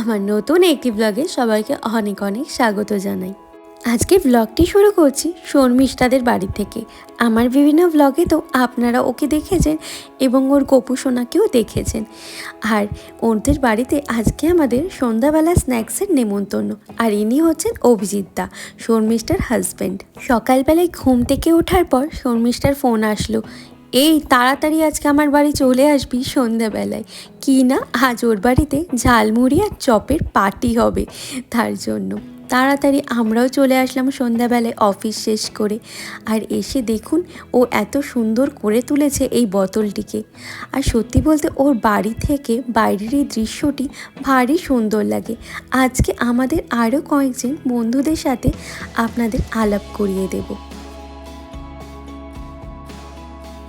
আমার নতুন একটি ব্লগে সবাইকে অনেক অনেক স্বাগত জানাই। আজকে ব্লগটি শুরু করছি শর্মিষ্ঠাদের বাড়ি থেকে। আমার বিভিন্ন ব্লগে তো আপনারা ওকে দেখেছেন এবং ওর গোপু সোনাকেও দেখেছেন। আর ওদের বাড়িতে আজকে আমাদের সন্ধ্যাবেলা স্ন্যাক্সের নেমন্তন্ন, আর ইনি হচ্ছেন অভিজিৎ দা শর্মিষ্ঠার হাজব্যান্ড সকালবেলায় ঘুম থেকে ওঠার পর শর্মিষ্ঠার ফোন আসলো এই তাড়াতাড়ি আজকে আমার বাড়ি চলে আসবি সন্ধ্যাবেলায় কি না, আজ ওর বাড়িতে ঝালমুড়ি আর চপের পার্টি হবে। তার জন্য তাড়াতাড়ি আমরাও চলে আসলাম সন্ধ্যাবেলায় অফিস শেষ করে। আর এসে দেখুন, ও এত সুন্দর করে তুলেছে এই বোতলটিকে। আর সত্যি বলতে ওর বাড়ি থেকে বাইরের এই দৃশ্যটি ভারী সুন্দর লাগে। আজকে আমাদের আরও কয়েকজন বন্ধুদের সাথে আপনাদের আলাপ করিয়ে দেবো।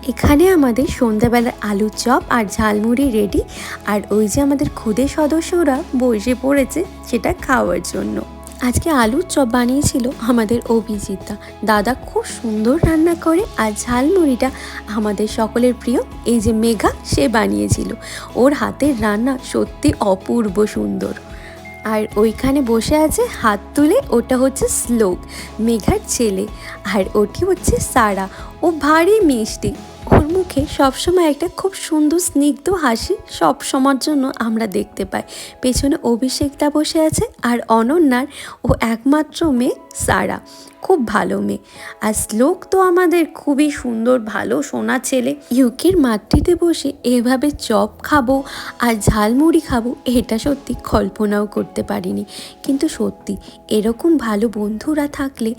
এখানে আমাদের সন্ধ্যাবেলার আলুর চপ আর ঝালমুড়ি রেডি আর ওই যে আমাদের খুদে সদস্যরা বসে পড়েছে সেটা খাওয়ার জন্য। আজকে আলুর চপ বানিয়েছিল আমাদের অভিজিতা দাদা খুব সুন্দর রান্না করে আর ঝালমুড়িটা আমাদের সকলের প্রিয়, এই যে মেঘা সে বানিয়েছিল। ওর হাতের রান্না সত্যি অপূর্ব সুন্দর। আর ওইখানে বসে আছে হাত তুলে, ওটা হচ্ছে শ্লোক, মেঘার ছেলে। আর ওটি হচ্ছে সারা। ও ভারী মিষ্টি। ওর মুখে সবসময় একটা খুব সুন্দর স্নিগ্ধ হাসি সব সময়ের জন্য আমরা দেখতে পাই। পেছনে অভিষেকটা বসে আছে আর অনন্যার ও একমাত্র মেয়ে সারা, খুব ভালো মেয়ে। আর শ্লোক তো আমাদের খুবই সুন্দর, ভালো সোনা ছেলে। ইউকের মাটিতে বসে এভাবে চপ খাব আর ঝালমুড়ি খাব, এটা সত্যি কল্পনাও করতে পারিনি। কিন্তু সত্যি, এরকম ভালো বন্ধুরা থাকলে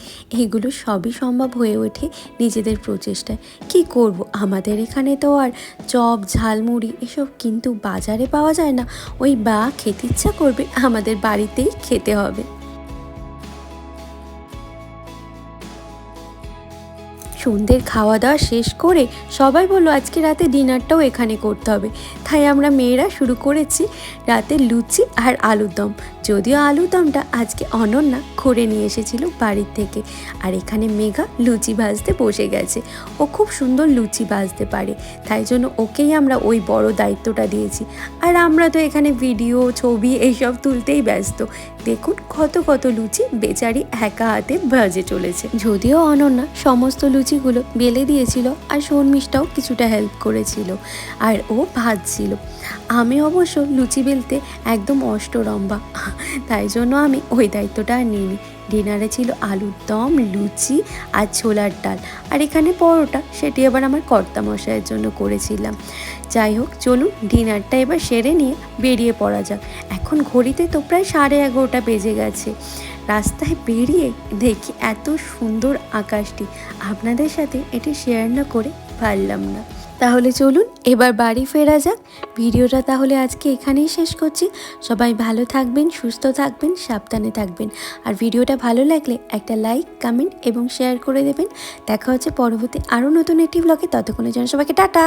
এগুলো সবই সম্ভব হয়ে ওঠে নিজেদের প্রচেষ্টায়। কি করব আমাদের এখানে তো আর চপ, ঝালমুড়ি এসব কিন্তু বাজারে পাওয়া যায় না। ওই বা খেতে ইচ্ছা করবে, আমাদের বাড়িতেই খেতে হবে। সন্ধ্যের খাওয়া দাওয়া শেষ করে সবাই বলল, আজকে রাতে ডিনারটাও এখানে করতে হবে। তাই আমরা মেয়েরা শুরু করেছি রাতে লুচি আর আলুর দম। যদিও আলুর দমটা আজকে অনন্যা করে নিয়ে এসেছিল বাড়ির থেকে। আর এখানে মেঘা লুচি ভাজতে বসে গেছে। ও খুব সুন্দর লুচি ভাজতে পারে। তাই জন্য ওকেই আমরা ওই বড় দায়িত্বটা দিয়েছি। আর আমরা তো এখানে ভিডিও, ছবি এইসব তুলতেই ব্যস্ত। দেখুন কত কত লুচি বেচারি একা হাতে ভাজে চলেছে। যদিও অনন্যা সমস্ত লুচিগুলো বেলে দিয়েছিল আর শর্মিষ্ঠাও কিছুটা হেল্প করেছিল আর ও ভাজছিল। আমি অবশ্য লুচি বেলতে একদম অষ্টরম্বা তাই জন্য আমি ওই দায়িত্বটা আর নিইনি। ডিনারে ছিল আলুর দম, লুচি আর ছোলার ডাল। আর এখানে পরোটা, সেটি আবার আমার কর্তা মশাইয়ের জন্য করেছিলাম। যাই হোক, চলুন ডিনারটা এবার সেরে নিয়ে বেরিয়ে পড়া যাক। এখন ঘড়িতে তো প্রায় সাড়ে এগারোটা বেজে গেছে। রাস্তায় বেরিয়ে দেখি এত সুন্দর আকাশটি। আপনাদের সাথে এটি শেয়ার না করে পারলাম না। তাহলে চলুন, এবার বাড়ি ফেরা যাক। ভিডিওটা তাহলে আজকে এখানেই শেষ করছি। সবাই ভালো থাকবেন, সুস্থ থাকবেন, সাবধানে থাকবেন। আর ভিডিওটা ভালো লাগলে একটা লাইক, কমেন্ট এবং শেয়ার করে দেবেন। দেখা হচ্ছে পরবর্তী আরও নতুন একটি ব্লগে ততক্ষণের জন্য সবাইকে টাটা!